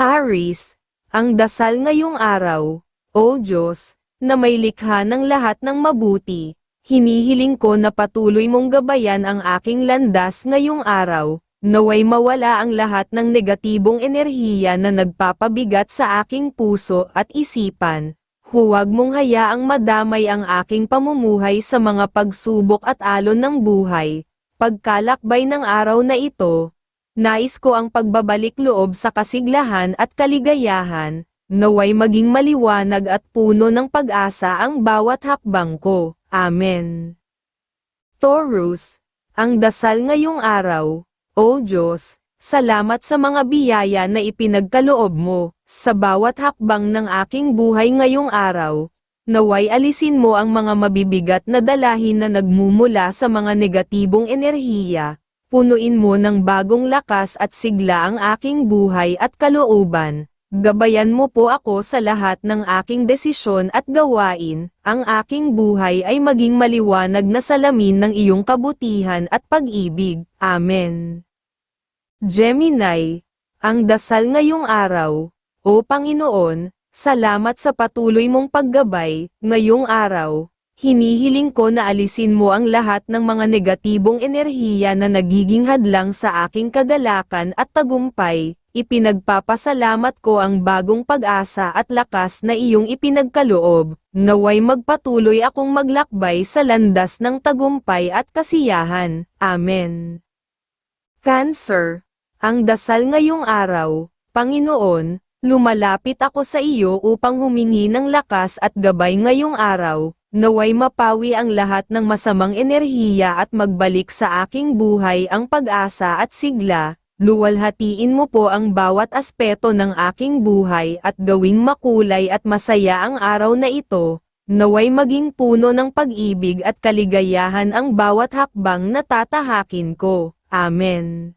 Aris, ang dasal ngayong araw, O Diyos, na may likha ng lahat ng mabuti, hinihiling ko na patuloy mong gabayan ang aking landas ngayong araw, naway mawala ang lahat ng negatibong enerhiya na nagpapabigat sa aking puso at isipan. Huwag mong hayaang madamay ang aking pamumuhay sa mga pagsubok at alon ng buhay. Pagkalakbay ng araw na ito, nais ko ang pagbabalik loob sa kasiglahan at kaligayahan, naway maging maliwanag at puno ng pag-asa ang bawat hakbang ko. Amen. Taurus, ang dasal ngayong araw, O Diyos, salamat sa mga biyaya na ipinagkaloob mo, sa bawat hakbang ng aking buhay ngayong araw, naway alisin mo ang mga mabibigat na dalahin na nagmumula sa mga negatibong enerhiya, punuin mo ng bagong lakas at sigla ang aking buhay at kalooban, gabayan mo po ako sa lahat ng aking desisyon at gawain, ang aking buhay ay maging maliwanag na salamin ng iyong kabutihan at pag-ibig. Amen. Gemini, ang dasal ngayong araw, O Panginoon, salamat sa patuloy mong paggabay, ngayong araw, hinihiling ko na alisin mo ang lahat ng mga negatibong enerhiya na nagiging hadlang sa aking kagalakan at tagumpay, ipinagpapasalamat ko ang bagong pag-asa at lakas na iyong ipinagkaloob, naway magpatuloy akong maglakbay sa landas ng tagumpay at kasiyahan. Amen. Cancer, ang dasal ngayong araw, Panginoon, lumalapit ako sa iyo upang humingi ng lakas at gabay ngayong araw, naway mapawi ang lahat ng masamang enerhiya at magbalik sa aking buhay ang pag-asa at sigla, luwalhatiin mo po ang bawat aspeto ng aking buhay at gawing makulay at masaya ang araw na ito, naway maging puno ng pag-ibig at kaligayahan ang bawat hakbang na tatahakin ko. Amen.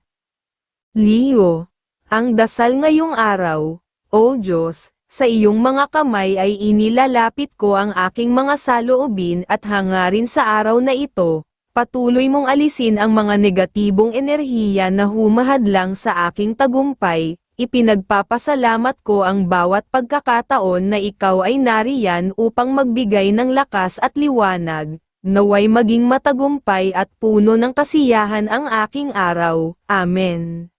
Leo, ang dasal ngayong araw, O Diyos, sa iyong mga kamay ay inilalapit ko ang aking mga saloobin at hangarin sa araw na ito, patuloy mong alisin ang mga negatibong enerhiya na humahadlang sa aking tagumpay, ipinagpapasalamat ko ang bawat pagkakataon na ikaw ay nariyan upang magbigay ng lakas at liwanag, naway maging matagumpay at puno ng kasiyahan ang aking araw. Amen.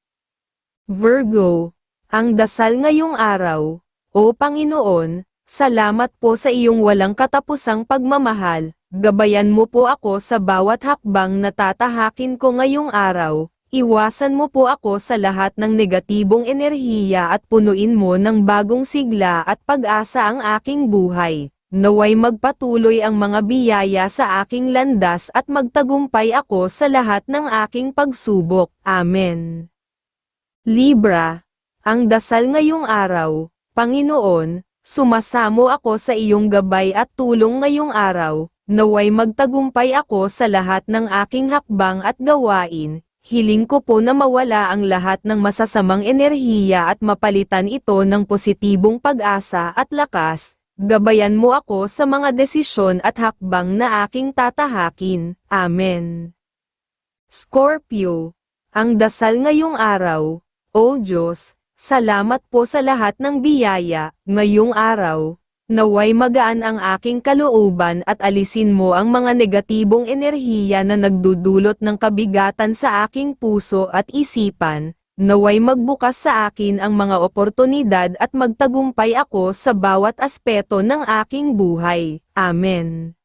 Virgo, ang dasal ngayong araw, O Panginoon, salamat po sa iyong walang katapusang pagmamahal, gabayan mo po ako sa bawat hakbang na tatahakin ko ngayong araw, iwasan mo po ako sa lahat ng negatibong enerhiya at punuin mo ng bagong sigla at pag-asa ang aking buhay. Naway magpatuloy ang mga biyaya sa aking landas at magtagumpay ako sa lahat ng aking pagsubok. Amen. Libra, ang dasal ngayong araw, Panginoon, sumasamo ako sa iyong gabay at tulong ngayong araw, naway magtagumpay ako sa lahat ng aking hakbang at gawain, hiling ko po na mawala ang lahat ng masasamang enerhiya at mapalitan ito ng positibong pag-asa at lakas, gabayan mo ako sa mga desisyon at hakbang na aking tatahakin. Amen. Scorpio, ang dasal ngayong araw, O Diyos, salamat po sa lahat ng biyaya, ngayong araw, naway magaan ang aking kalooban at alisin mo ang mga negatibong enerhiya na nagdudulot ng kabigatan sa aking puso at isipan, naway magbukas sa akin ang mga oportunidad at magtagumpay ako sa bawat aspeto ng aking buhay. Amen.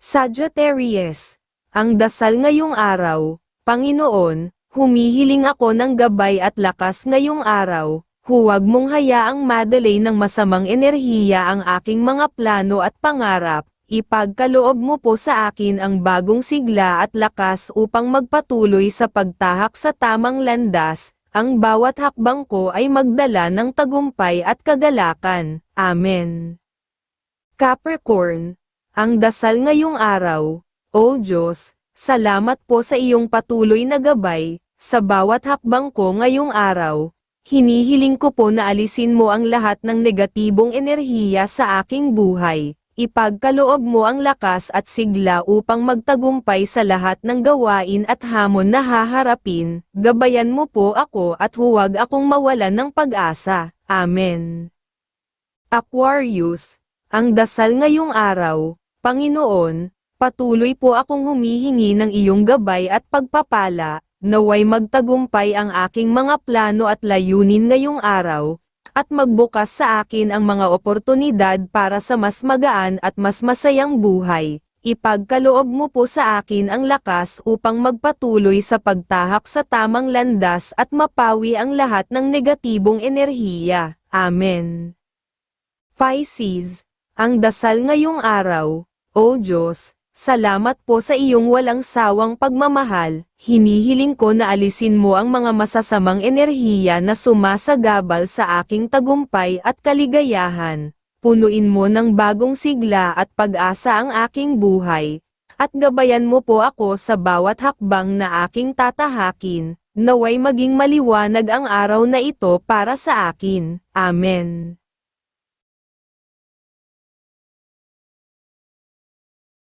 Sagittarius, ang dasal ngayong araw, Panginoon, Humihiling ako ng gabay at lakas ngayong araw, huwag mong hayaang madelay ng masamang enerhiya ang aking mga plano at pangarap, ipagkaloob mo po sa akin ang bagong sigla at lakas upang magpatuloy sa pagtahak sa tamang landas, ang bawat hakbang ko ay magdala ng tagumpay at kagalakan. Amen. Capricorn, ang dasal ngayong araw, O Diyos, salamat po sa iyong patuloy na gabay, sa bawat hakbang ko ngayong araw, hinihiling ko po na alisin mo ang lahat ng negatibong enerhiya sa aking buhay, ipagkaloob mo ang lakas at sigla upang magtagumpay sa lahat ng gawain at hamon na haharapin, gabayan mo po ako at huwag akong mawalan ng pag-asa. Amen. Aquarius, ang dasal ngayong araw, Panginoon, patuloy po akong humihingi ng iyong gabay at pagpapala, naway magtagumpay ang aking mga plano at layunin ngayong araw, at magbukas sa akin ang mga oportunidad para sa mas magaan at mas masayang buhay. Ipagkaloob mo po sa akin ang lakas upang magpatuloy sa pagtahak sa tamang landas at mapawi ang lahat ng negatibong enerhiya. Amen. Pisces, ang dasal ngayong araw, O Diyos, salamat po sa iyong walang sawang pagmamahal, hinihiling ko na alisin mo ang mga masasamang enerhiya na sumasagabal sa aking tagumpay at kaligayahan, punuin mo ng bagong sigla at pag-asa ang aking buhay, at gabayan mo po ako sa bawat hakbang na aking tatahakin, naway maging maliwanag ang araw na ito para sa akin. Amen.